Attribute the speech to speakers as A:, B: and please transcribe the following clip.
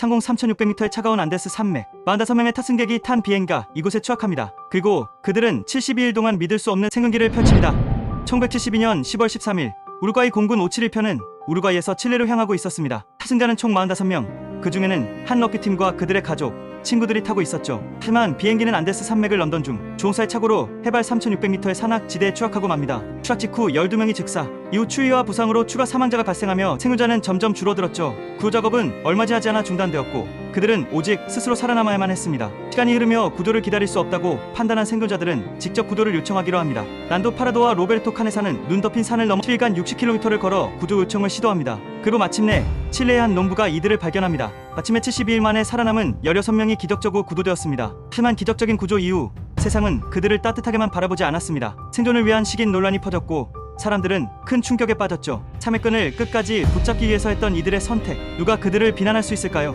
A: 상공 3600m의 차가운 안데스 산맥 45명의 탑승객이 탄 비행가 이곳에 추락합니다. 그리고 그들은 72일 동안 믿을 수 없는 생존기를 펼칩니다. 1972년 10월 13일 우루과이 공군 571편은 우루과이에서 칠레로 향하고 있었습니다. 탑승자는 총 45명. 그 중에는 한 럭키팀과 그들의 가족, 친구들이 타고 있었죠. 하지만 비행기는 안데스 산맥을 런던 중 조사의 착오로 해발 3,600m의 산악 지대에 추락하고 맙니다. 추락 직후 12명이 즉사, 이후 추위와 부상으로 추가 사망자가 발생하며 생존자는 점점 줄어들었죠. 구조 작업은 얼마 지나지 않아 중단되었고 그들은 오직 스스로 살아남아야만 했습니다. 시간이 흐르며 구조를 기다릴 수 없다고 판단한 생존자들은 직접 구조를 요청하기로 합니다. 난도 파라도와 로베르토 카네사는 눈 덮인 산을 넘어 7간 60km를 걸어 구조 요청을 시도합니다. 그리고 마침내 칠레의 한 농부가 이들을 발견합니다. 마침내 72일 만에 살아남은 16명이 기적적으로 구조되었습니다. 하지만 기적적인 구조 이후 세상은 그들을 따뜻하게만 바라보지 않았습니다. 생존을 위한 식인 논란이 퍼졌고 사람들은 큰 충격에 빠졌죠. 참회끈을 끝까지 붙잡기 위해서 했던 이들의 선택. 누가 그들을 비난할 수 있을까요?